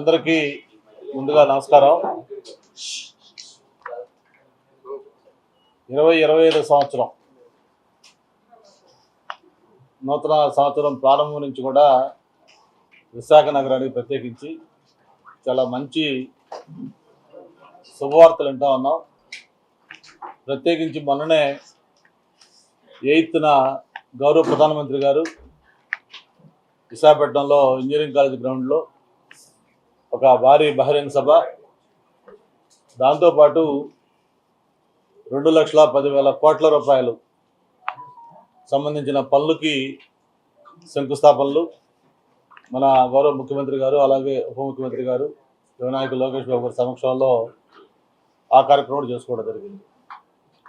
అందరికీ ముందుగా నమస్కారం. ఇరవై ఇరవై ఐదు సంవత్సరం. నూతన సంవత్సరం ప్రారంభం నుంచి కూడా విశాఖ నగరానికి ప్రత్యేకించి చాలా మంచి శుభవార్తలు వింటా ఉన్నాం. ప్రత్యేకించి మొన్ననే ఎయిత్న గౌరవ ప్రధానమంత్రి గారు విశాఖపట్నంలో ఇంజనీరింగ్ కాలేజ్ గ్రౌండ్లో ఒక భారీ బహిరంగ సభ. దాంతోపాటు రెండు లక్షల పదివేల కోట్ల రూపాయలు సంబంధించిన పనులకి శంకుస్థాపనలు. మన గౌరవ ముఖ్యమంత్రి గారు అలాగే ఉప ముఖ్యమంత్రి గారు యువనాయకు లోకేష్ బాబు గారి సమక్షంలో ఆ కార్యక్రమం చేసుకోవడం జరిగింది.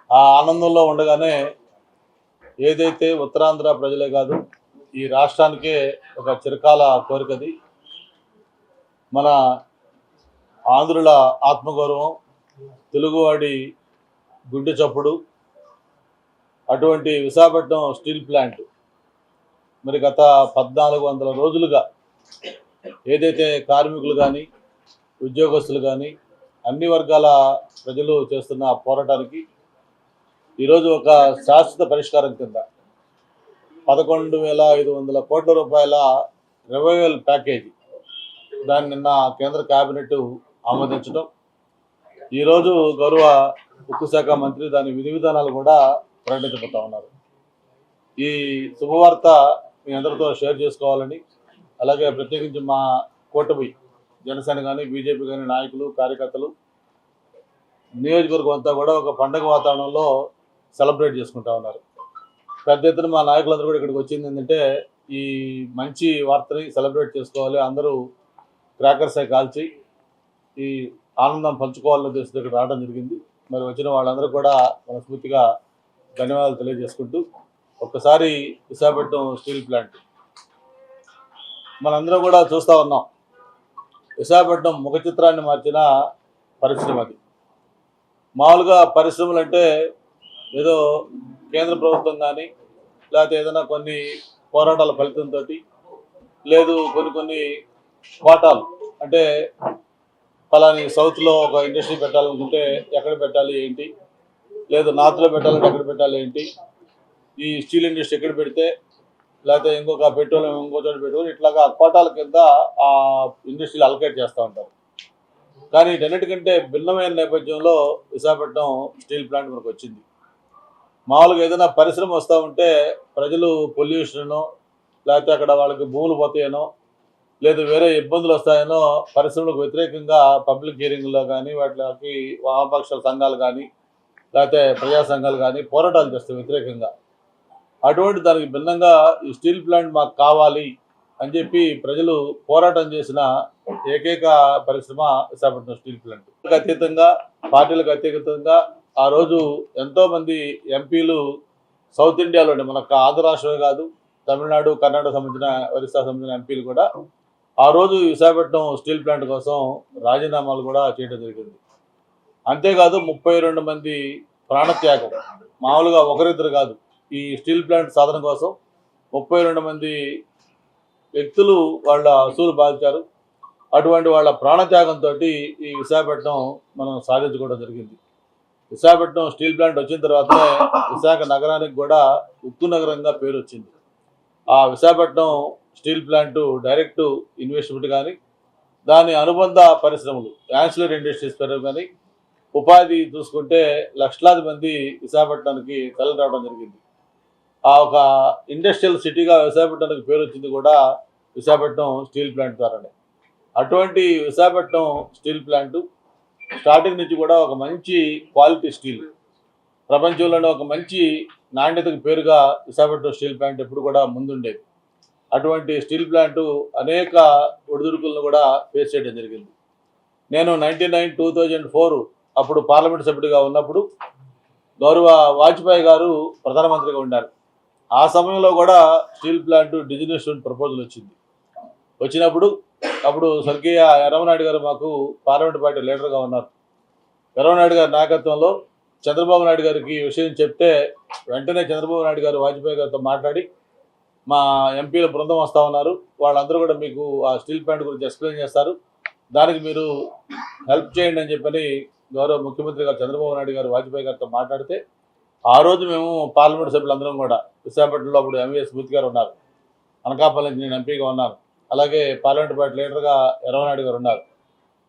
ఆ ఆనందంలో ఉండగానే ఏదైతే ఉత్తరాంధ్ర ప్రజలే కాదు ఈ రాష్ట్రానికే ఒక చిరకాల కోరికది. మన ఆంధ్రుల ఆత్మగౌరవం తెలుగువాడి గుండె చప్పుడు అటువంటి విశాఖపట్నం స్టీల్ ప్లాంట్ మరి గత పద్నాలుగు వందల రోజులుగా ఏదైతే కార్మికులు కానీ ఉద్యోగస్తులు కానీ అన్ని వర్గాల ప్రజలు చేస్తున్న పోరాటానికి ఈరోజు ఒక శాశ్వత పరిష్కారం కింద పదకొండు వేల ఐదు వందల కోట్ల రూపాయల రివైవల్ ప్యాకేజీ దాన్ని నిన్న కేంద్ర కేబినెట్ ఆమోదించడం. ఈరోజు గౌరవ ఉక్కు శాఖ మంత్రి దాని విధి విధానాలు కూడా ప్రకటించబోతా ఉన్నారు. ఈ శుభవార్త మీ అందరితో షేర్ చేసుకోవాలని అలాగే ప్రత్యేకించి మా కూటమి జనసేన కానీ బీజేపీ కానీ నాయకులు కార్యకర్తలు నియోజకవర్గం అంతా కూడా ఒక పండగ వాతావరణంలో సెలబ్రేట్ చేసుకుంటా ఉన్నారు. పెద్ద ఎత్తున మా నాయకులందరూ కూడా ఇక్కడికి వచ్చింది ఏంటంటే ఈ మంచి వార్తని సెలబ్రేట్ చేసుకోవాలి. అందరూ క్రాకర్సే కాల్చి ఈ ఆనందం పంచుకోవాలని తెలిసి ఇక్కడ రావడం జరిగింది. మరి వచ్చిన వాళ్ళందరూ కూడా మనస్ఫూర్తిగా ధన్యవాదాలు తెలియజేసుకుంటూ ఒక్కసారి విశాఖపట్నం స్టీల్ ప్లాంట్. మనందరం కూడా చూస్తూ ఉన్నాం. విశాఖపట్నం ముఖ చిత్రాన్ని మార్చిన పరిశ్రమ అది. మామూలుగా పరిశ్రమలు అంటే ఏదో కేంద్ర ప్రభుత్వం కానీ లేకపోతే ఏదైనా కొన్ని పోరాటాల ఫలితంతో లేదు కొన్ని కొన్ని కోటాలు అంటే పలాని సౌత్లో ఒక ఇండస్ట్రీ పెట్టాలనుకుంటే ఎక్కడ పెట్టాలి ఏంటి? లేదు నార్త్లో పెట్టాలంటే ఎక్కడ పెట్టాలి ఏంటి? ఈ స్టీల్ ఇండస్ట్రీ ఎక్కడ పెడితే లేకపోతే ఇంకొక పెట్రోలియం ఇంకో చోట పెట్టుకొని ఇట్లాగా కోటాల కింద ఆ ఇండస్ట్రీలు అలకేట్ చేస్తూ ఉంటారు. కానీ వీటన్నిటికంటే భిన్నమైన నేపథ్యంలో విశాఖపట్నం స్టీల్ ప్లాంట్ మనకు వచ్చింది. మామూలుగా ఏదైనా పరిశ్రమ వస్తూ ఉంటే ప్రజలు పొల్యూషన్ లేకపోతే అక్కడ వాళ్ళకి భూములు పోతాయనో లేదు వేరే ఇబ్బందులు వస్తాయనో పరిశ్రమలకు వ్యతిరేకంగా పబ్లిక్ హీరింగ్లో కానీ వాటికి వామపక్ష సంఘాలు కానీ లేకపోతే ప్రజా సంఘాలు కానీ పోరాటాలు చేస్తాయి వ్యతిరేకంగా. అటువంటి దానికి భిన్నంగా ఈ స్టీల్ ప్లాంట్ మాకు కావాలి అని చెప్పి ప్రజలు పోరాటం చేసిన ఏకైక పరిశ్రమ విశాఖపట్నం స్టీల్ ప్లాంట్. అతీతంగా పార్టీలకు అతీతంగా ఆ రోజు ఎంతోమంది ఎంపీలు సౌత్ ఇండియాలోనే మనకు ఆంధ్ర రాష్ట్రమే కాదు తమిళనాడు కర్ణాటక సంబంధించిన ఒరిస్సా సంబంధించిన ఎంపీలు కూడా ఆ రోజు విశాఖపట్నం స్టీల్ ప్లాంట్ కోసం రాజీనామాలు కూడా చేయడం జరిగింది. అంతేకాదు ముప్పై రెండు మంది ప్రాణత్యాగం. మామూలుగా ఒకరిద్దరు కాదు. ఈ స్టీల్ ప్లాంట్ సాధన కోసం ముప్పై రెండు మంది వ్యక్తులు వాళ్ళ అసూలు బాధించారు. అటువంటి వాళ్ళ ప్రాణత్యాగంతో ఈ విశాఖపట్నం మనం సాధించుకోవడం జరిగింది. విశాఖపట్నం స్టీల్ ప్లాంట్ వచ్చిన తర్వాతనే విశాఖ నగరానికి కూడా ఉక్కు నగరంగా పేరు వచ్చింది ఆ Visakhapatnam steel plant direct investment కానీ దాని అనుబంధ పరిశ్రమలు యాన్సిలర్ ఇండస్ట్రీస్ పెరగడం కానీ ఉపాధి చూసుకుంటే లక్షలాది మంది విశాఖపట్నానికి తరలి రావడం జరిగింది. ఆ ఒక ఇండస్ట్రియల్ సిటీగా విశాఖపట్నానికి పేరు వచ్చింది కూడా విశాఖపట్నం స్టీల్ ప్లాంట్ ద్వారానే. అటువంటి విశాఖపట్నం స్టీల్ ప్లాంట్ స్టార్టింగ్ నుంచి కూడా ఒక మంచి క్వాలిటీ స్టీల్ ప్రపంచంలోనే ఒక మంచి నాణ్యతకు పేరుగా విశాఖపట్నం స్టీల్ ప్లాంట్ ఎప్పుడు కూడా ముందుండేది. అటువంటి స్టీల్ ప్లాంటు అనేక ఒడిదుడుకులను కూడా ఫేస్ చేయడం జరిగింది. నేను ninety nine two thousand four అప్పుడు పార్లమెంట్ సభ్యుడిగా ఉన్నప్పుడు గౌరవ వాజ్పేయి గారు ప్రధానమంత్రిగా ఉన్నారు ఆ సమయంలో కూడా స్టీల్ ప్లాంట్ డిజినేషన్ ప్రపోజల్ వచ్చింది. వచ్చినప్పుడు అప్పుడు స్వర్గీయ ఎర్రమనాయుడు గారు మాకు పార్లమెంట్ పార్టీ లీడర్గా ఉన్నారు. ఎర్రమనాయుడు గారి నాయకత్వంలో చంద్రబాబు నాయుడు గారికి విషయం చెప్తే వెంటనే చంద్రబాబు నాయుడు గారు వాజ్పేయి గారితో మాట్లాడి మా ఎంపీల బృందం వస్తూ ఉన్నారు. వాళ్ళందరూ కూడా మీకు ఆ స్టీల్ ప్లాంట్ గురించి ఎక్స్ప్లెయిన్ చేస్తారు. దానికి మీరు హెల్ప్ చేయండి అని చెప్పని గౌరవ ముఖ్యమంత్రి గారు చంద్రబాబు నాయుడు గారు వాజ్పేయి గారితో మాట్లాడితే ఆ రోజు మేము పార్లమెంట్ సభ్యులందరం కూడా విశాఖపట్నంలో అప్పుడు ఎంవీఎస్ స్మృతి గారు ఉన్నారు. అనకాపల్లి నుంచి నేను ఎంపీగా ఉన్నాను. అలాగే పార్లమెంట్ పార్టీ లీడర్గా ఎర్రనాయుడు గారు ఉన్నారు.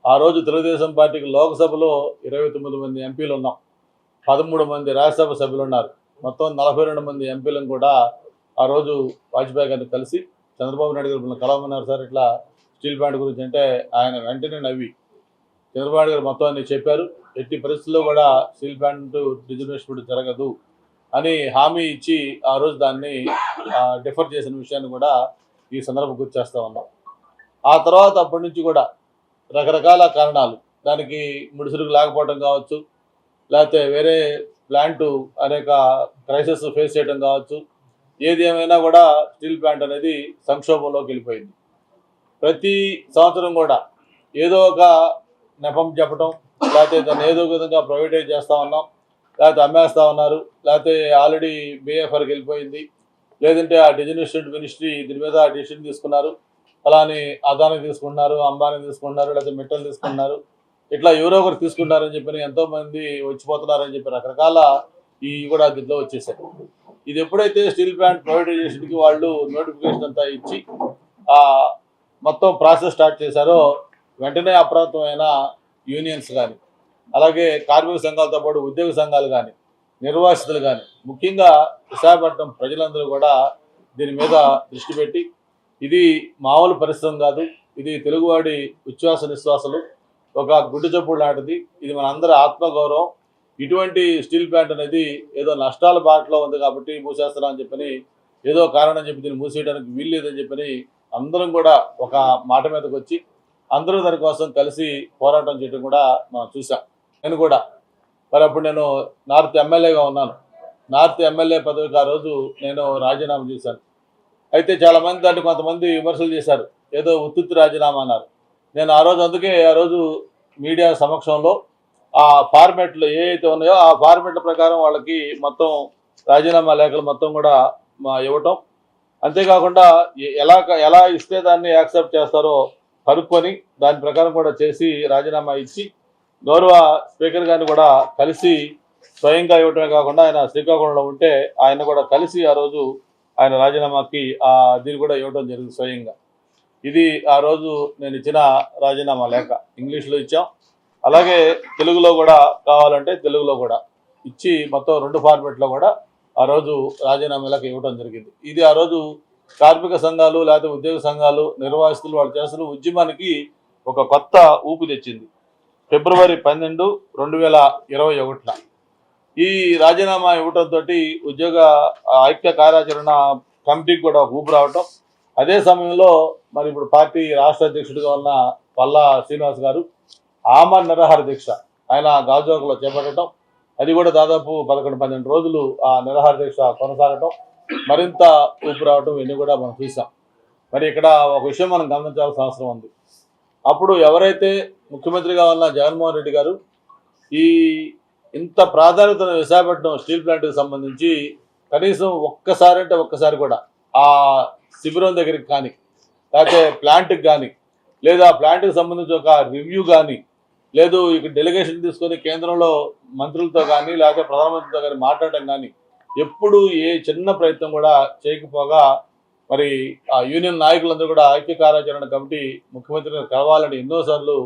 ఆ రోజు తెలుగుదేశం పార్టీకి లోక్సభలో ఇరవై తొమ్మిది మంది ఎంపీలు ఉన్నాం. పదమూడు మంది రాజ్యసభ సభ్యులు ఉన్నారు. మొత్తం నలభై రెండు మంది ఎంపీలను కూడా ఆ రోజు వాజ్పేయి గారిని కలిసి చంద్రబాబు నాయుడు గారు మిమ్మల్ని కలవమన్నారు సార్ ఇట్లా స్టీల్ ప్లాంట్ గురించి అంటే ఆయన వెంటనే నవ్వి చంద్రబాబు నాయుడు గారు మొత్తం అన్ని చెప్పారు. ఎట్టి పరిస్థితుల్లో కూడా స్టీల్ ప్లాంట్ రిజర్వేషన్ జరగదు అని హామీ ఇచ్చి ఆ రోజు దాన్ని డిఫర్ చేసిన విషయాన్ని కూడా ఈ సందర్భం గుర్తు చేస్తూ ఉన్నాం. ఆ తర్వాత అప్పటి నుంచి కూడా రకరకాల కారణాలు దానికి ముడిసరుకు లేకపోవడం కావచ్చు లేకపోతే వేరే ప్లాంట్ అనేక క్రైసిస్ ఫేస్ చేయడం కావచ్చు ఏది ఏమైనా కూడా స్టీల్ ప్లాంట్ అనేది సంక్షోభంలోకి వెళ్ళిపోయింది. ప్రతి సంవత్సరం కూడా ఏదో ఒక నెపం చెప్పటం లేకపోతే దాన్ని ఏదో విధంగా ప్రైవేటైజ్ చేస్తూ ఉన్నాం లేకపోతే అమ్మేస్తా ఉన్నారు లేకపోతే ఆల్రెడీ బీఎఫ్ఆర్కి వెళ్ళిపోయింది లేదంటే ఆ డిజినెస్టెడ్ మినిస్ట్రీ దీని మీద డిసిషన్ తీసుకున్నారు అలానే అదాని తీసుకుంటున్నారు అంబానీ తీసుకుంటున్నారు లేకపోతే మిట్టలు తీసుకుంటున్నారు ఇట్లా ఎవరో ఒకరు తీసుకుంటారని చెప్పి ఎంతోమంది వచ్చిపోతున్నారని చెప్పి రకరకాల ఈ కూడా దీంట్లో వచ్చేసాయి. ఇది ఎప్పుడైతే స్టీల్ ప్లాంట్ ప్రైవేటైజేషన్కి వాళ్ళు నోటిఫికేషన్ అంతా ఇచ్చి మొత్తం ప్రాసెస్ స్టార్ట్ చేశారో వెంటనే అప్రాప్తమైన యూనియన్స్ కానీ అలాగే కార్మిక సంఘాలతో పాటు ఉద్యోగ సంఘాలు కానీ నిర్వాసితులు కానీ ముఖ్యంగా విశాఖపట్నం ప్రజలందరూ కూడా దీని మీద దృష్టి పెట్టి ఇది మామూలు పరిశ్రమ కాదు ఇది తెలుగువాడి ఉచ్ఛ్వాస నిశ్వాసలు ఒక గుడ్డు చప్పుడు లాంటిది ఇది మన అందరి ఆత్మగౌరవం ఇటువంటి స్టీల్ ప్లాంట్ అనేది ఏదో నష్టాల బాటలో ఉంది కాబట్టి మూసేస్తారా అని చెప్పని ఏదో కారణం చెప్పి దీన్ని మూసేయడానికి వీలు లేదని చెప్పని అందరం కూడా ఒక మాట మీదకి వచ్చి అందరూ దానికోసం కలిసి పోరాటం చేయడం కూడా మనం చూసాం నేను కూడా. మరి అప్పుడు నేను నార్త్ ఎమ్మెల్యేగా ఉన్నాను. నార్త్ ఎమ్మెల్యే పదవికి ఆ రోజు నేను రాజీనామా చేశాను. అయితే చాలామంది దాన్ని కొంతమంది విమర్శలు చేశారు. ఏదో ఉత్తుత్తి రాజీనామా అన్నారు. నేను ఆ రోజు అందుకే ఆ రోజు మీడియా సమక్షంలో ఆ ఫార్మేట్లు ఏవైతే ఉన్నాయో ఆ ఫార్మేట్ల ప్రకారం వాళ్ళకి మొత్తం రాజీనామా లేఖలు మొత్తం కూడా మా ఇవ్వటం. అంతేకాకుండా ఎలా ఎలా ఇస్తే దాన్ని యాక్సెప్ట్ చేస్తారో కనుక్కొని దాని ప్రకారం కూడా చేసి రాజీనామా ఇచ్చి గౌరవ స్పీకర్ గారిని కూడా కలిసి స్వయంగా ఇవ్వటమే కాకుండా ఆయన శ్రీకాకుళంలో ఉంటే ఆయన కూడా కలిసి ఆ రోజు ఆయన రాజీనామాకి ఆ దీన్ని కూడా ఇవ్వడం జరిగింది స్వయంగా. ఇది ఆ రోజు నేను ఇచ్చిన రాజీనామా లేఖ. ఇంగ్లీష్లో ఇచ్చాం. అలాగే తెలుగులో కూడా కావాలంటే తెలుగులో కూడా. ఇచ్చి మొత్తం రెండు ఫార్మేట్లో కూడా ఆ రోజు రాజీనామాలకు ఇవ్వడం జరిగింది. ఇది ఆ రోజు కార్మిక సంఘాలు లేకపోతే ఉద్యోగ సంఘాలు నిర్వాసితులు వాళ్ళు చేస్తున్న ఉద్యమానికి ఒక కొత్త ఊపు తెచ్చింది. ఫిబ్రవరి పన్నెండు రెండు వేల ఇరవై ఒకటిన. ఈ రాజీనామా ఇవ్వడంతో ఉద్యోగ ఐక్య కార్యాచరణ కమిటీకి కూడా ఊపు రావటం. అదే సమయంలో మరి ఇప్పుడు పార్టీ రాష్ట్ర అధ్యక్షుడిగా ఉన్న పల్లా శ్రీనివాస్ గారు ఆమ నిరాహార దీక్ష. ఆయన గాజువాకలో చేపట్టడం అది కూడా దాదాపు పదకొండు పన్నెండు రోజులు ఆ నిరాహార దీక్ష కొనసాగటం మరింత ఊపు రావటం ఇవన్నీ కూడా మనం చూసాం. మరి ఇక్కడ ఒక విషయం మనం గమనించాల్సిన అవసరం ఉంది. అప్పుడు ఎవరైతే ముఖ్యమంత్రిగా ఉన్న జగన్మోహన్ రెడ్డి గారు ఈ ఇంత ప్రాధాన్యత విశాఖపట్నం స్టీల్ ప్లాంట్కి సంబంధించి కనీసం ఒక్కసారి అంటే ఒక్కసారి కూడా ఆ శిబిరం దగ్గరికి కానీ లేకపోతే ప్లాంట్కి కానీ లేదా ప్లాంట్కి సంబంధించి ఒక రివ్యూ కానీ లేదు ఇక్కడ డెలిగేషన్ తీసుకొని కేంద్రంలో మంత్రులతో కానీ లేకపోతే ప్రధానమంత్రితో కానీ మాట్లాడటం కానీ ఎప్పుడు ఏ చిన్న ప్రయత్నం కూడా చేయకపోగా మరి ఆ యూనియన్ నాయకులందరూ కూడా ఐక్య కార్యాచరణ కమిటీ ముఖ్యమంత్రిని కలవాలని ఎన్నోసార్లు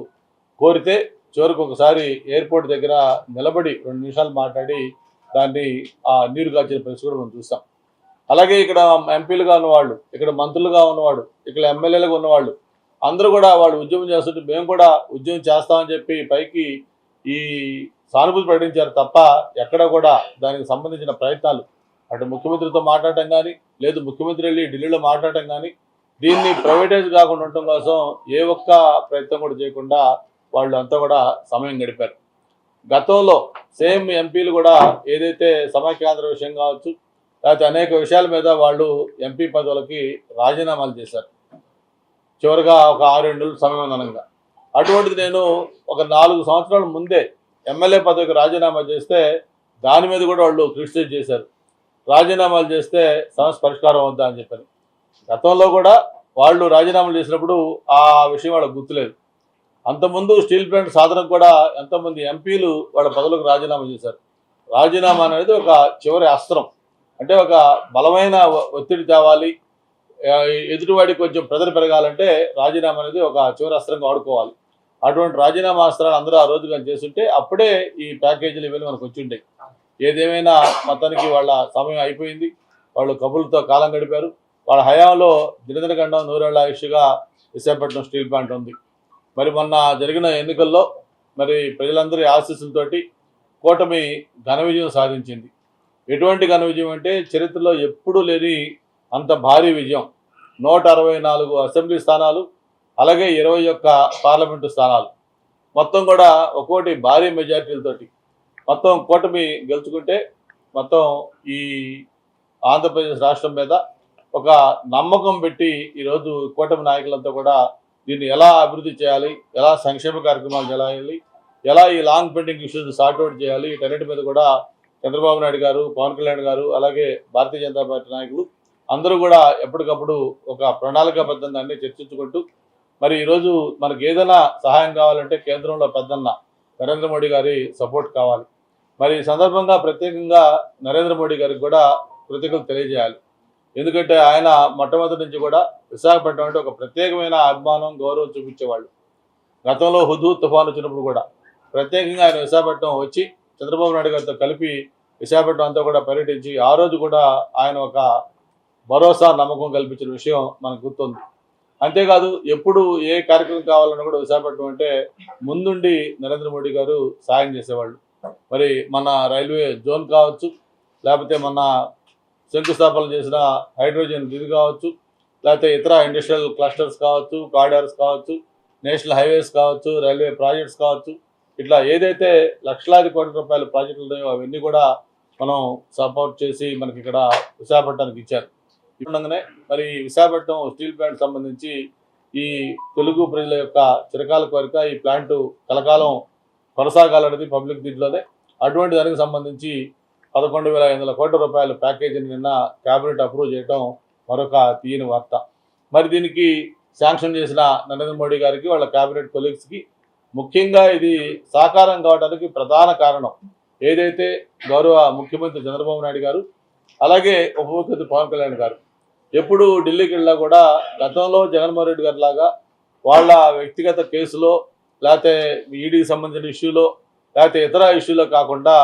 కోరితే చివరికి ఒకసారి ఎయిర్పోర్ట్ దగ్గర నిలబడి రెండు నిమిషాలు మాట్లాడి దాన్ని ఆ నీరు కాల్చిన పరిస్థితి కూడా మనం చూస్తాం. అలాగే ఇక్కడ ఎంపీలుగా ఉన్నవాళ్ళు ఇక్కడ మంత్రులుగా ఉన్నవాడు ఇక్కడ ఎమ్మెల్యేలుగా ఉన్నవాళ్ళు అందరూ కూడా వాళ్ళు ఉద్యమం చేస్తుంటే మేము కూడా ఉద్యమం చేస్తామని చెప్పి పైకి ఈ సానుభూతి ప్రకటించారు తప్ప ఎక్కడ కూడా దానికి సంబంధించిన ప్రయత్నాలు. అటు ముఖ్యమంత్రితో మాట్లాడటం కానీ లేదు ముఖ్యమంత్రి వెళ్ళి ఢిల్లీలో మాట్లాడటం కానీ దీన్ని ప్రైవేటైజ్ కాకుండా ఉండటం కోసం ఏ ఒక్క ప్రయత్నం కూడా చేయకుండా వాళ్ళు అంతా కూడా సమయం గడిపారు. గతంలో సేమ్ ఎంపీలు కూడా ఏదైతే సమాఖ్యాంధ్ర విషయం కావచ్చు లేకపోతే అనేక విషయాల మీద వాళ్ళు ఎంపీ పదవులకి రాజీనామాలు చేశారు. చివరిగా ఒక ఆరేడు నెలలు సమయం అనగా. అటువంటిది నేను ఒక నాలుగు సంవత్సరాల ముందే ఎమ్మెల్యే పదవికి రాజీనామా చేస్తే దాని మీద కూడా వాళ్ళు క్రిటిసైజ్ చేశారు. రాజీనామాలు చేస్తే సమస్య పరిష్కారం అవుద్దా అని చెప్పారు. గతంలో కూడా వాళ్ళు రాజీనామాలు చేసినప్పుడు ఆ విషయం వాళ్ళకి గుర్తులేదు. అంతకుముందు స్టీల్ ప్లాంట్ సాధనకు కూడా ఎంతోమంది ఎంపీలు వాళ్ళ పదవులకు రాజీనామా చేశారు. రాజీనామా అనేది ఒక చివరి అస్త్రం. అంటే ఒక బలమైన ఒత్తిడి తేవాలి ఎదుటివాడి కొంచెం ప్రజలు పెరగాలంటే రాజీనామా అనేది ఒక చివరాస్త్రంగా వాడుకోవాలి అటువంటి రాజీనామా అస్త్రాలు అందరూ ఆ రోజు కానీ చేస్తుంటే అప్పుడే ఈ ప్యాకేజీలు ఇవన్నీ మనకు వచ్చింటాయి. ఏదేమైనా మొత్తానికి వాళ్ళ సమయం అయిపోయింది. వాళ్ళు కబుర్లతో కాలం గడిపారు. వాళ్ళ హయాంలో దినదినగండం నూరేళ్ళ ఆయుష్గా విశాఖపట్నం స్టీల్ ప్లాంట్ ఉంది. మరి మొన్న జరిగిన ఎన్నికల్లో మరి ప్రజలందరి ఆశీస్సులతోటి కూటమి ఘన విజయం సాధించింది. ఎటువంటి ఘన విజయం అంటే చరిత్రలో ఎప్పుడూ లేని అంత భారీ విజయం. నూట అరవై నాలుగు అసెంబ్లీ స్థానాలు అలాగే ఇరవై ఒక్క పార్లమెంటు స్థానాలు. మొత్తం కూడా ఒక్కోటి భారీ మెజార్టీలతోటి. మొత్తం కూటమి గెలుచుకుంటే మొత్తం ఈ ఆంధ్రప్రదేశ్ రాష్ట్రం మీద ఒక నమ్మకం పెట్టి ఈరోజు కూటమి నాయకులంతా కూడా దీన్ని ఎలా అభివృద్ధి చేయాలి ఎలా సంక్షేమ కార్యక్రమాలు చేయాలి ఎలా ఈ లాంగ్ పెండింగ్ ఇష్యూస్ సార్ట్అవుట్ చేయాలి వీటన్నిటి మీద కూడా చంద్రబాబు నాయుడు గారు పవన్ కళ్యాణ్ గారు అలాగే భారతీయ జనతా పార్టీ నాయకులు అందరూ కూడా ఎప్పటికప్పుడు ఒక ప్రణాళికాబద్ధంగా అన్ని చర్చించుకుంటూ మరి ఈరోజు మనకి ఏదైనా సహాయం కావాలంటే కేంద్రంలో పెద్దన్న నరేంద్ర మోడీ గారి సపోర్ట్ కావాలి. మరి ఈ సందర్భంగా ప్రత్యేకంగా నరేంద్ర మోడీ గారికి కూడా కృతజ్ఞతలు తెలియజేయాలి. ఎందుకంటే ఆయన మొట్టమొదటి నుంచి కూడా విశాఖపట్నం అంటే ఒక ప్రత్యేకమైన అభిమానం గౌరవం చూపించేవాళ్ళు. గతంలో హుదూ తుఫాన్ వచ్చినప్పుడు కూడా ప్రత్యేకంగా ఆయన విశాఖపట్నం వచ్చి చంద్రబాబు నాయుడు గారితో కలిపి విశాఖపట్నం అంతా కూడా పర్యటించి ఆ రోజు కూడా ఆయన ఒక భరోసా నమ్మకం కల్పించిన విషయం మనకు గుర్తుంది. అంతేకాదు ఎప్పుడు ఏ కార్యక్రమం కావాలన్నా కూడా విశాఖపట్నం అంటే ముందుండి నరేంద్ర మోడీ గారు సాయం చేసేవాళ్ళు. మరి మన రైల్వే జోన్ కావచ్చు లేకపోతే మన శంకుస్థాపన చేసిన హైడ్రోజన్ ఇది కావచ్చు లేకపోతే ఇతర ఇండస్ట్రియల్ క్లస్టర్స్ కావచ్చు కారిడార్స్ కావచ్చు నేషనల్ హైవేస్ కావచ్చు రైల్వే ప్రాజెక్ట్స్ కావచ్చు ఇట్లా ఏదైతే లక్షలాది కోట్ల రూపాయల ప్రాజెక్టులు ఉన్నాయో అవన్నీ కూడా మనం సపోర్ట్ చేసి మనకి ఇక్కడ విశాఖపట్నానికి ఇచ్చారు. ఉండగానే మరి విశాఖపట్నం స్టీల్ ప్లాంట్ సంబంధించి ఈ తెలుగు ప్రజల యొక్క చిరకాల కోరిక ఈ ప్లాంట్ కలకాలం కొనసాగాలనేది పబ్లిక్ దీంట్లోనే. అటువంటి దానికి సంబంధించి పదకొండు వేల ఐదు వందల కోట్ల రూపాయల ప్యాకేజీని నిన్న కేబినెట్ అప్రూవ్ చేయడం మరొక తీయని వార్త. మరి దీనికి శాంక్షన్ చేసిన నరేంద్ర మోడీ గారికి వాళ్ళ కేబినెట్ కొలీగ్స్కి ముఖ్యంగా ఇది సాకారం కావడానికి ప్రధాన కారణం ఏదైతే గౌరవ ముఖ్యమంత్రి చంద్రబాబు నాయుడు గారు అలాగే ఉప ముఖ్యమంత్రి పవన్ కళ్యాణ్ గారు. ఎప్పుడు ఢిల్లీకి వెళ్ళినా కూడా గతంలో జగన్మోహన్ రెడ్డి గారి లాగా వాళ్ళ వ్యక్తిగత కేసులో లేకపోతే ఈడీకి సంబంధించిన ఇష్యూలో లేకపోతే ఇతర ఇష్యూలో కాకుండా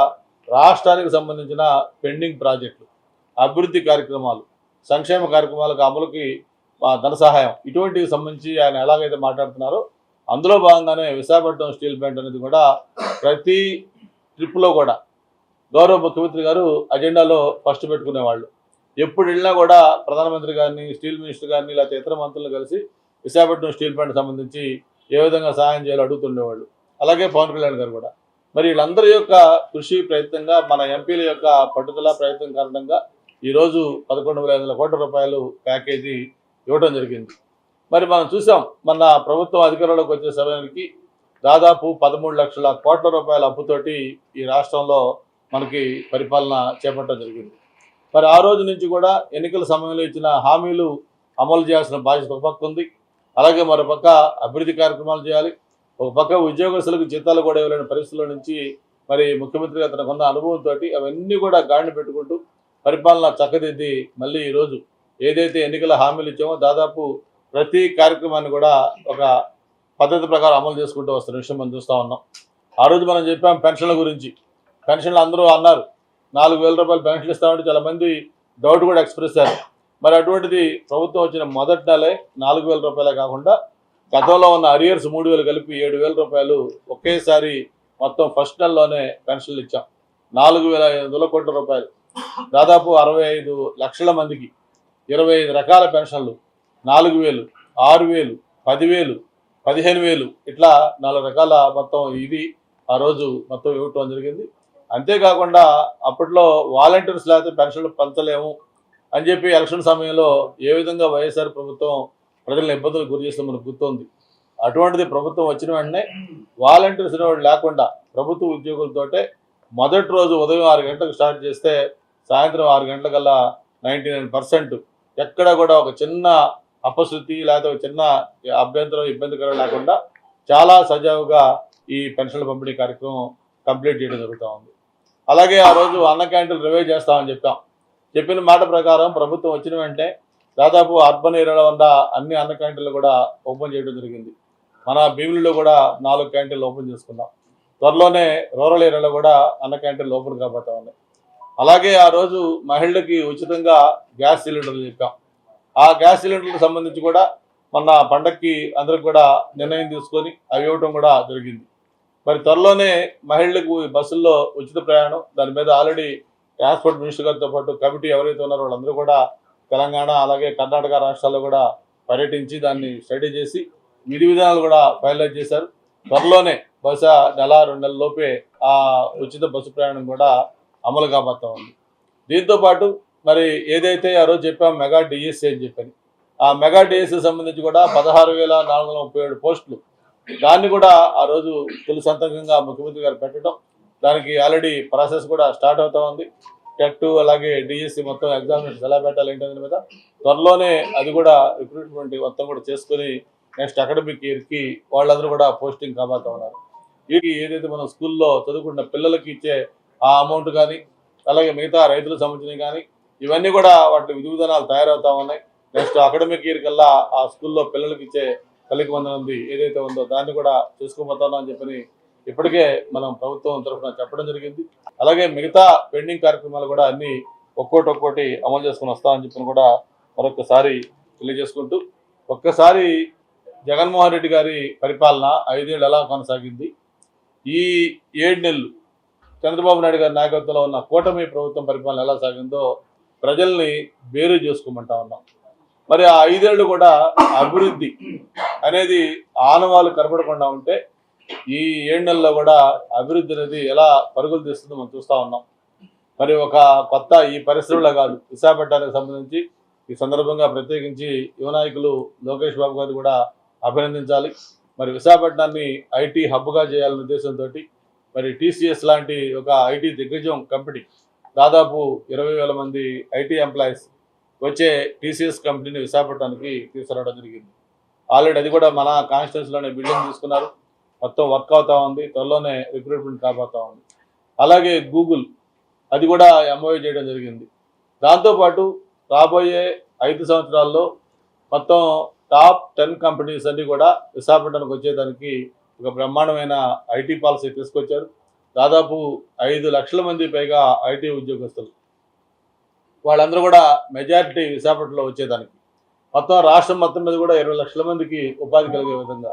రాష్ట్రానికి సంబంధించిన పెండింగ్ ప్రాజెక్టులు అభివృద్ధి కార్యక్రమాలు సంక్షేమ కార్యక్రమాలకు అమలుకి ధన సహాయం ఇటువంటికి సంబంధించి ఆయన ఎలాగైతే మాట్లాడుతున్నారో అందులో భాగంగానే విశాఖపట్నం స్టీల్ ప్లాంట్ అనేది కూడా ప్రతి ట్రిప్లో కూడా గౌరవ ముఖ్యమంత్రి గారు అజెండాలో ఫస్ట్ పెట్టుకునేవాళ్ళు. ఎప్పుడు వెళ్ళినా కూడా ప్రధానమంత్రి గారిని స్టీల్ మినిస్టర్ గారిని లేకపోతే ఇతర మంత్రులను కలిసి విశాఖపట్నం స్టీల్ ప్లాంట్ సంబంధించి ఏ విధంగా సహాయం చేయాలో అడుగుతుండేవాళ్ళు. అలాగే పవన్ కళ్యాణ్ గారు కూడా. మరి వీళ్ళందరి యొక్క కృషి ప్రయత్నంగా మన ఎంపీల యొక్క పట్టుదల ప్రయత్నం కారణంగా ఈరోజు పదకొండు వేల ఐదు వందల కోట్ల రూపాయలు ప్యాకేజీ ఇవ్వడం జరిగింది. మరి మనం చూసాం మన ప్రభుత్వం అధికారంలోకి వచ్చే సమయానికి దాదాపు పదమూడు లక్షల కోట్ల రూపాయల అప్పుతోటి ఈ రాష్ట్రంలో మనకి పరిపాలన చేపట్టడం జరిగింది. మరి ఆ రోజు నుంచి కూడా ఎన్నికల సమయంలో ఇచ్చిన హామీలు అమలు చేయాల్సిన బాధ్యత ఒక పక్క ఉంది. అలాగే మరో పక్క అభివృద్ధి కార్యక్రమాలు చేయాలి. ఒక పక్క ఉద్యోగస్తులకు జీతాలు కూడా ఇవ్వలేని పరిస్థితుల నుంచి మరి ముఖ్యమంత్రి గారు తనకున్న అనుభవంతో అవన్నీ కూడా గాడిని పెట్టుకుంటూ పరిపాలన చక్కదిద్ది మళ్ళీ ఈరోజు ఏదైతే ఎన్నికల హామీలు ఇచ్చామో దాదాపు ప్రతి కార్యక్రమాన్ని కూడా ఒక పద్ధతి ప్రకారం అమలు చేసుకుంటూ వస్తున్న విషయం మనం చూస్తూ ఉన్నాం. ఆ రోజు మనం చెప్పాం పెన్షన్ల గురించి. పెన్షన్లు అందరూ అన్నారు. నాలుగు వేల రూపాయలు పెన్షన్లు ఇస్తామంటే చాలా మంది డౌట్ కూడా ఎక్స్ప్రెస్ చేశారు. మరి అటువంటిది ప్రభుత్వం వచ్చిన మొదటి నెలే నాలుగు వేల రూపాయలే కాకుండా గతంలో ఉన్న అరియర్స్ మూడు వేలు కలిపి ఏడు వేల రూపాయలు ఒకేసారి మొత్తం ఫస్ట్ నెలలోనే పెన్షన్లు ఇచ్చాం. నాలుగు వేల ఐదు వందల కోట్ల రూపాయలు. దాదాపు అరవై ఐదు లక్షల మందికి ఇరవై ఐదు రకాల పెన్షన్లు. నాలుగు వేలు ఆరు వేలు పదివేలు పదిహేను వేలు ఇట్లా నాలుగు రకాల మొత్తం ఇది ఆ రోజు మొత్తం ఇవ్వటం జరిగింది. అంతేకాకుండా అప్పట్లో వాలంటీర్స్ లేకపోతే పెన్షన్లు పంచలేము అని చెప్పి ఎలక్షన్ సమయంలో ఏ విధంగా వైఎస్ఆర్ ప్రభుత్వం ప్రజలను ఇబ్బందులు గురి చేస్తే మనకు గుర్తుంది. అటువంటిది ప్రభుత్వం వచ్చిన వెంటనే వాలంటీర్స్ అనేవాడు లేకుండా ప్రభుత్వ ఉద్యోగులతోటే మొదటి రోజు ఉదయం ఆరు గంటలకు స్టార్ట్ చేస్తే సాయంత్రం ఆరు గంటలకల్లా నైంటీ నైన్ పర్సెంట్ ఎక్కడ కూడా ఒక చిన్న అపశృతి లేకపోతే ఒక చిన్న అభ్యంతరం ఇబ్బందికరం లేకుండా చాలా సజావుగా ఈ పెన్షన్ల పంపిణీ కార్యక్రమం కంప్లీట్ చేయడం జరుగుతూ ఉంది. అలాగే ఆ రోజు అన్న క్యాంటీన్ రివైవ్ చేస్తామని చెప్పాం. చెప్పిన మాట ప్రకారం ప్రభుత్వం వచ్చిన వెంటనే దాదాపు అర్బన్ ఏరియాలో ఉన్న అన్ని అన్న క్యాంటీన్లు కూడా ఓపెన్ చేయడం జరిగింది. మన భీమిలిలో కూడా నాలుగు క్యాంటీన్లు ఓపెన్ చేసుకున్నాం. త్వరలోనే రూరల్ ఏరియాలో కూడా అన్న క్యాంటీన్లు ఓపెన్ కాబోతా ఉన్నాయి. అలాగే ఆ రోజు మహిళలకి ఉచితంగా గ్యాస్ సిలిండర్లు చెప్పాం. ఆ గ్యాస్ సిలిండర్లకు సంబంధించి కూడా మొన్న పండక్కి అందరికి కూడా నిర్ణయం తీసుకొని అవి ఇవ్వటం కూడా జరిగింది. మరి త్వరలోనే మహిళలకు ఈ బస్సుల్లో ఉచిత ప్రయాణం దాని మీద ఆల్రెడీ ట్రాన్స్పోర్ట్ మినిస్టర్ గారితో పాటు కమిటీ ఎవరైతే ఉన్నారో వాళ్ళందరూ కూడా తెలంగాణ అలాగే కర్ణాటక రాష్ట్రాల్లో కూడా పర్యటించి దాన్ని స్టడీ చేసి విధి విధానాలు కూడా ఫైనలైజ్ చేశారు. త్వరలోనే బహుశా నెల రెండు నెలల లోపే ఆ ఉచిత బస్సు ప్రయాణం కూడా అమలు కాబోతా ఉంది. దీంతో పాటు మరి ఏదైతే ఆ రోజు చెప్పాం మెగా డిఎస్సీ అని చెప్పని ఆ మెగా డిఎస్సీ సంబంధించి కూడా పదహారు వేల నాలుగు ముప్పై ఏడు పోస్టులు దాన్ని కూడా ఆ రోజు తొలి సంతకంగా ముఖ్యమంత్రి గారు పెట్టడం దానికి ఆల్రెడీ ప్రాసెస్ కూడా స్టార్ట్ అవుతా ఉంది. టెట్ అలాగే డిఎస్సి మొత్తం ఎగ్జామినేషన్ ఎలా పెట్టాలి ఏంటనే దాని మీద త్వరలోనే అది కూడా రిక్రూట్మెంట్ మొత్తం కూడా చేసుకొని నెక్స్ట్ అకాడమిక్ ఇయర్కి వాళ్ళందరూ కూడా పోస్టింగ్ కాబోతా ఉన్నారు. వీటికి ఏదైతే మనం స్కూల్లో చదువుకున్న పిల్లలకి ఇచ్చే ఆ అమౌంట్ కానీ అలాగే మిగతా రైతులకు సంబంధించిన కానీ ఇవన్నీ కూడా వాటి విధి విధానాలు తయారవుతా ఉన్నాయి. నెక్స్ట్ అకాడమిక్ ఇయర్ కల్లా ఆ స్కూల్లో పిల్లలకి ఇచ్చే కలిగి ఉంది ఏదైతే ఉందో దాన్ని కూడా చేసుకోబోతున్నాం అని చెప్పని ఇప్పటికే మనం ప్రభుత్వం తరఫున చెప్పడం జరిగింది. అలాగే మిగతా పెండింగ్ కార్యక్రమాలు కూడా అన్ని ఒక్కోటి ఒక్కోటి అమలు చేసుకుని వస్తామని చెప్పని కూడా మరొకసారి తెలియజేసుకుంటూ ఒక్కసారి జగన్మోహన్ రెడ్డి గారి పరిపాలన ఐదేళ్ళు ఎలా కొనసాగింది? ఈ ఏడు నెలలు చంద్రబాబు నాయుడు గారి నాయకత్వంలో ఉన్న కూటమి ప్రభుత్వం పరిపాలన ఎలా సాగిందో ప్రజల్ని వేరు చేసుకోమంటా ఉన్నాం. మరి ఆ ఐదేళ్ళు కూడా అభివృద్ధి అనేది ఆనవాళ్ళు కనపడకుండా ఉంటే ఈ ఏడు నెలల్లో కూడా అభివృద్ధి అనేది ఎలా పరుగులు తీస్తుందో మనం చూస్తూ ఉన్నాం. మరి ఒక కొత్త ఈ పరిశ్రమలో కాదు విశాఖపట్నానికి సంబంధించి ఈ సందర్భంగా ప్రత్యేకించి యువ నాయకులు లోకేష్ బాబు గారు కూడా అభినందించాలి. మరి విశాఖపట్నాన్ని ఐటీ హబ్గా చేయాలనే ఉద్దేశంతో మరి టీసీఎస్ లాంటి ఒక ఐటీ దిగ్గజం కంపెనీ దాదాపు ఇరవై వేల మంది ఐటీ ఎంప్లాయీస్ వచ్చే టీసీఎస్ కంపెనీని విశాఖపట్నానికి తీసుకురావడం జరిగింది. ఆల్రెడీ అది కూడా మన కాన్స్టిట్యున్సీలోనే బిల్డింగ్ తీసుకున్నారు. మొత్తం వర్క్ అవుతా ఉంది. త్వరలోనే రిక్రూట్మెంట్ కాబోతా ఉంది. అలాగే గూగుల్ అది కూడా ఎంఓఏ చేయడం జరిగింది. దాంతోపాటు రాబోయే ఐదు సంవత్సరాల్లో మొత్తం టాప్ టెన్ కంపెనీస్ అన్నీ కూడా విశాఖపట్నానికి వచ్చేదానికి ఒక బ్రహ్మాండమైన ఐటీ పాలసీ తీసుకొచ్చారు. దాదాపు ఐదు లక్షల మంది పైగా ఐటీ ఉద్యోగస్తులు వాళ్ళందరూ కూడా మెజారిటీ విశాఖపట్నంలో వచ్చేదానికి. మొత్తం రాష్ట్రం మొత్తం మీద కూడా ఇరవై లక్షల మందికి ఉపాధి కలిగే విధంగా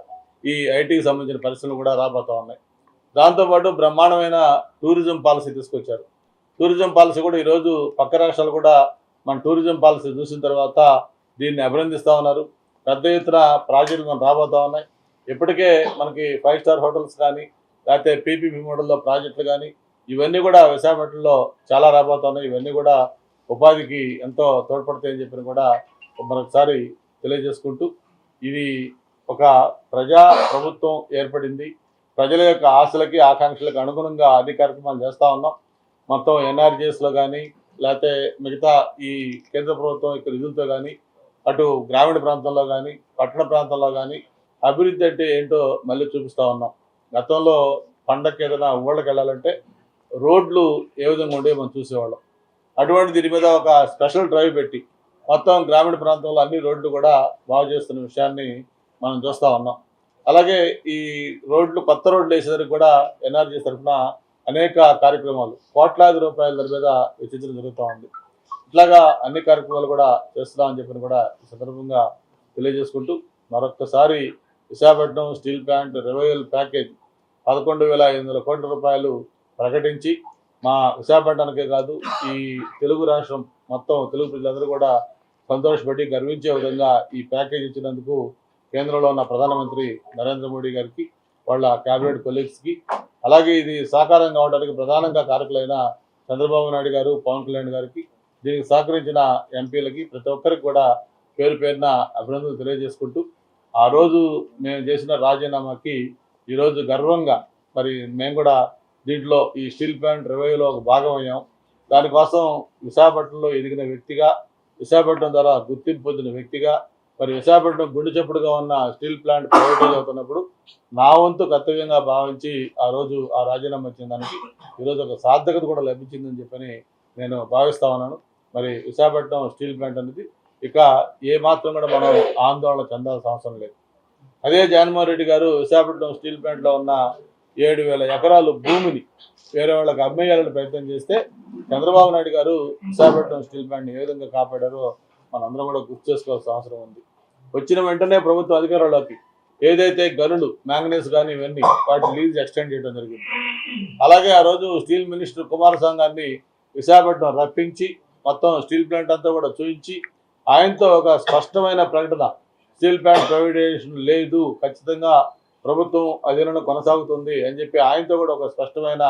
ఈ ఐటీకి సంబంధించిన పరిశ్రమలు కూడా రాబోతా ఉన్నాయి. దాంతోపాటు బ్రహ్మాండమైన టూరిజం పాలసీ తీసుకొచ్చారు. టూరిజం పాలసీ కూడా ఈరోజు పక్క రాష్ట్రాలు కూడా మన టూరిజం పాలసీ చూసిన తర్వాత దీన్ని అభినందిస్తూ ఉన్నారు. పెద్ద ఎత్తున ప్రాజెక్టులు మనం రాబోతా ఉన్నాయి. ఇప్పటికే మనకి ఫైవ్ స్టార్ హోటల్స్ కానీ లేకపోతే పీపీపీ మోడల్లో ప్రాజెక్టులు కానీ ఇవన్నీ కూడా విశాఖపట్నంలో చాలా రాబోతున్నాయి ఇవన్నీ కూడా ఉపాధికి ఎంతో తోడ్పడతాయని చెప్పిన కూడా మరొకసారి తెలియజేసుకుంటూ ఇది ఒక ప్రజా ప్రభుత్వం ఏర్పడింది. ప్రజల యొక్క ఆశలకి ఆకాంక్షలకు అనుగుణంగా అన్ని కార్యక్రమాలు చేస్తూ ఉన్నాం. మొత్తం ఎన్ఆర్జీఎస్లో కానీ లేకపోతే మిగతా ఈ కేంద్ర ప్రభుత్వం యొక్క నిధులతో కానీ అటు గ్రామీణ ప్రాంతంలో కానీ పట్టణ ప్రాంతంలో కానీ అభివృద్ధి అంటే ఏంటో మళ్ళీ చూపిస్తూ ఉన్నాం. గతంలో పండగకి ఏదైనా ఊళ్ళకి వెళ్ళాలంటే రోడ్లు ఏ విధంగా ఉండేవి మనం చూసేవాళ్ళం. అటువంటి దీని మీద ఒక స్పెషల్ డ్రైవ్ పెట్టి మొత్తం గ్రామీణ ప్రాంతంలో అన్ని రోడ్లు కూడా బాగు చేస్తున్న విషయాన్ని మనం చూస్తూ ఉన్నాం. అలాగే ఈ రోడ్లు కొత్త రోడ్లు వేసేసరికి కూడా ఎన్ఆర్జీ తరఫున అనేక కార్యక్రమాలు కోట్లాది రూపాయల దాని మీద వెచ్చించడం జరుగుతూ ఉంది. ఇట్లాగా అన్ని కార్యక్రమాలు కూడా చేస్తున్నామని చెప్పని కూడా ఈ సందర్భంగా తెలియజేసుకుంటూ మరొక్కసారి విశాఖపట్నం స్టీల్ ప్లాంట్ రెవెన్యూల్ ప్యాకేజ్ పదకొండు వేల ఐదు వందల కోట్ల రూపాయలు ప్రకటించి మా విశాఖపట్నానికే కాదు ఈ తెలుగు రాష్ట్రం మొత్తం తెలుగు ప్రజలందరూ కూడా సంతోషపడి గర్వించే విధంగా ఈ ప్యాకేజ్ ఇచ్చినందుకు కేంద్రంలో ఉన్న ప్రధానమంత్రి నరేంద్ర మోడీ గారికి వాళ్ళ క్యాబినెట్ కొలీగ్స్కి అలాగే ఇది సాకారం కావడానికి ప్రధానంగా కారకులైన చంద్రబాబు నాయుడు గారు పవన్ కళ్యాణ్ గారికి దీనికి సహకరించిన ఎంపీలకి ప్రతి ఒక్కరికి కూడా పేరు పేరున అభినందనలు తెలియజేసుకుంటూ ఆ రోజు మేము చేసిన రాజీనామాకి ఈరోజు గర్వంగా మరి మేము కూడా దీంట్లో ఈ స్టీల్ ప్లాంట్ రివైవ్లో ఒక భాగం అయ్యాం. దానికోసం విశాఖపట్నంలో ఎదిగిన వ్యక్తిగా విశాఖపట్నం ద్వారా గుర్తింపు పొందిన వ్యక్తిగా మరి విశాఖపట్నం గుండె చప్పుడుగా ఉన్న స్టీల్ ప్లాంట్ ప్రైవేటైజ్ అవుతున్నప్పుడు నా వంతు కర్తవ్యంగా భావించి ఆ రోజు ఆ రాజీనామా ఇచ్చిన దానికి ఈరోజు ఒక సార్థకత కూడా లభించిందని చెప్పని నేను భావిస్తా ఉన్నాను. మరి విశాఖపట్నం స్టీల్ ప్లాంట్ అనేది ఇక ఏ మాత్రం కూడా మనం ఆందోళన చెందాల్సిన అవసరం లేదు. అదే జగన్మోహన్ రెడ్డి గారు విశాఖపట్నం స్టీల్ ప్లాంట్లో ఉన్న ఏడు వేల ఎకరాలు భూమిని వేరే వాళ్ళకి అమ్మేయాలని ప్రయత్నం చేస్తే చంద్రబాబు నాయుడు గారు విశాఖపట్నం స్టీల్ ప్లాంట్ని ఏ విధంగా కాపాడారో మనందరం కూడా గుర్తు చేసుకోవాల్సిన అవసరం ఉంది. వచ్చిన వెంటనే ప్రభుత్వం అధికారంలోకి ఏదైతే గనులు మ్యాంగనీస్ కానీ ఇవన్నీ వాటి లీజ్ ఎక్స్టెండ్ చేయడం జరిగింది. అలాగే ఆ రోజు స్టీల్ మినిస్టర్ కుమారస్వామి గారిని విశాఖపట్నం రప్పించి మొత్తం స్టీల్ ప్లాంట్ అంతా కూడా చూపించి ఆయనతో ఒక స్పష్టమైన ప్రకటన స్టీల్ ప్లాంట్ ప్రైవేటైజేషన్ లేదు ఖచ్చితంగా ప్రభుత్వం అధీనంలో కొనసాగుతుంది అని చెప్పి ఆయనతో కూడా ఒక స్పష్టమైన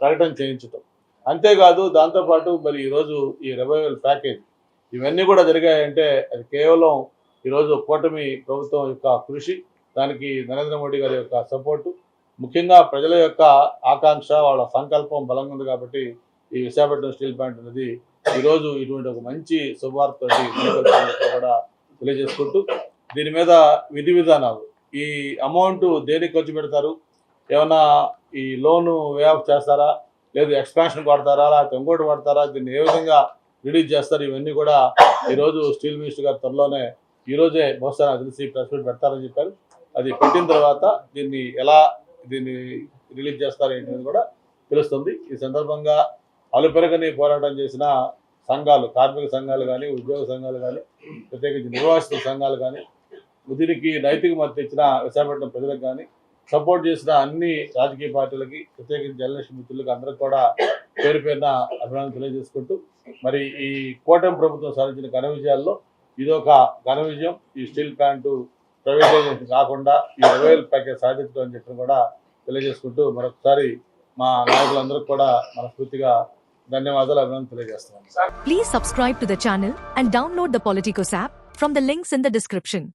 ప్రకటన చేయించటం. అంతేకాదు దాంతోపాటు మరి ఈరోజు ఈ రివైవల్ ప్యాకేజ్ ఇవన్నీ కూడా జరిగాయంటే అది కేవలం ఈరోజు కూటమి ప్రభుత్వం యొక్క కృషి దానికి నరేంద్ర మోడీ గారి యొక్క సపోర్టు ముఖ్యంగా ప్రజల యొక్క ఆకాంక్ష వాళ్ళ సంకల్పం బలంగా ఉంది కాబట్టి ఈ విశాఖపట్నం స్టీల్ ప్లాంట్ అనేది ఈరోజు ఇటువంటి ఒక మంచి శుభవార్త కూడా తెలియజేసుకుంటూ దీని మీద విధి విధానాలు ఈ అమౌంట్ దేనికి ఖర్చు పెడతారు? ఏమన్నా ఈ లోను వే ఆఫ్ చేస్తారా? లేదు ఎక్స్పాన్షన్ కొడతారా? లేకపోతే ఇంకోటి పడతారా దీన్ని ఏ విధంగా రిలీజ్ చేస్తారు? ఇవన్నీ కూడా ఈరోజు స్టీల్ మినిస్టర్ గారు త్వరలోనే ఈరోజే బహుశా నాకు తెలిసి ప్రెస్ మీట్ పెడతారని చెప్పారు. అది పెట్టిన తర్వాత దీన్ని ఎలా దీన్ని రిలీజ్ చేస్తారు ఏంటనేది కూడా తెలుస్తుంది. ఈ సందర్భంగా అలుపెరగని పోరాటం చేసిన సంఘాలు కార్మిక సంఘాలు కానీ ఉద్యోగ సంఘాలు కానీ ప్రత్యేకించి నిర్వాసిత సంఘాలు కానీ దీనికి నైతిక మద్దతు ఇచ్చిన విశాఖపట్నం ప్రజలకు కానీ సపోర్ట్ చేసిన అన్ని రాజకీయ పార్టీలకి ప్రత్యేకించి జర్నలిస్ట్ మిత్రులకు అందరికి కూడా పేరు పేరున అభినందన తెలియజేసుకుంటూ మరి ఈ కూటమి ప్రభుత్వం సాధించిన ఘన విజయాల్లో ఇదొక ఘన విజయం. ఈ స్టీల్ ప్లాంట్ ప్రైవేటైజేషన్ కాకుండా ఈ రొయల్ ప్యాకేజ్ సాధించడం అని చెప్పి కూడా తెలియజేసుకుంటూ మరొకసారి మా నాయకులందరికీ కూడా మనస్ఫూర్తిగా ధన్యవాదాలు అభినందన తెలియజేస్తున్నాను. Please subscribe to the channel and download the Politicos app from the links in the description